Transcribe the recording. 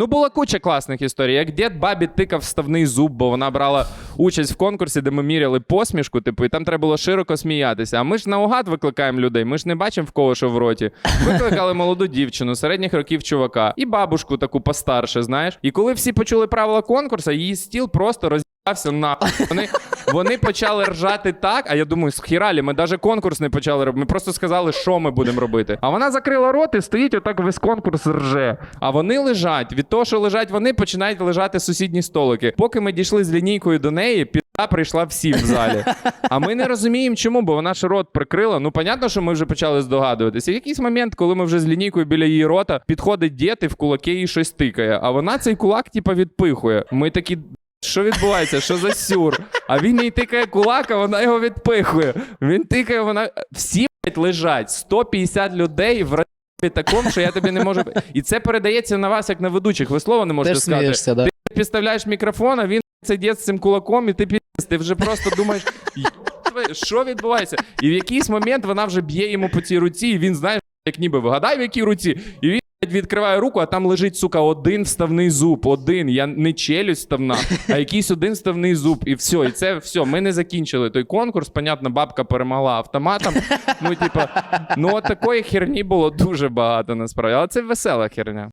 Ну, була куча класних історій. Як дід бабі тикав вставний зуб, бо вона брала участь в конкурсі, де ми міряли посмішку, типу, і там треба було широко сміятися. А ми ж наугад викликаємо людей. Ми ж не бачимо в кого що в роті. Викликали молоду дівчину, середніх років чувака, і бабушку таку постарше, знаєш. І коли всі почули правила конкурсу, її стіл просто роз'їбався на. Вони, вони почали ржати так, а я думаю, з хіралі, ми навіть конкурс не почали робити. Ми просто сказали, що ми будемо робити. А вона закрила рот і стоїть отак весь конкурс рже. А вони лежать. Від того, що лежать вони, починають лежати сусідні столики. Поки ми дійшли з лінійкою до неї, пі***а прийшла всім в залі. А ми не розуміємо, чому, бо вона ж рот прикрила. Ну, понятно, що ми вже почали здогадуватися. В якийсь момент, коли ми вже з лінійкою біля її рота, підходить дід і в кулаки їй щось тикає. А вона цей кулак, типа, відпихує. Ми такі. Що відбувається? Що за сюр? А він їй тикає кулак, а вона його відпихує. Він тикає, вона. Всі блядь, лежать. 150 людей в такому, що я тобі не можу. І це передається на вас, як на ведучих. Ви слова не можете Теж сказати. смієшся, да? Ти підставляєш мікрофон, а він це з цим кулаком, і ти пі***ць, ти вже просто думаєш, «Йоб що відбувається? І в якийсь момент вона вже б'є йому по цій руці, і він знаєш, як ніби вигадай, в якій руці. І він блядь, відкриває руку, а там лежить, сука, один вставний зуб. Один. Я не челюсть вставна, а якийсь один вставний зуб. І все. І це все. Ми не закінчили той конкурс. Понятно, бабка перемогла автоматом. Ну, типа, ну от такої херні було дуже багато насправді. Але це весела херня.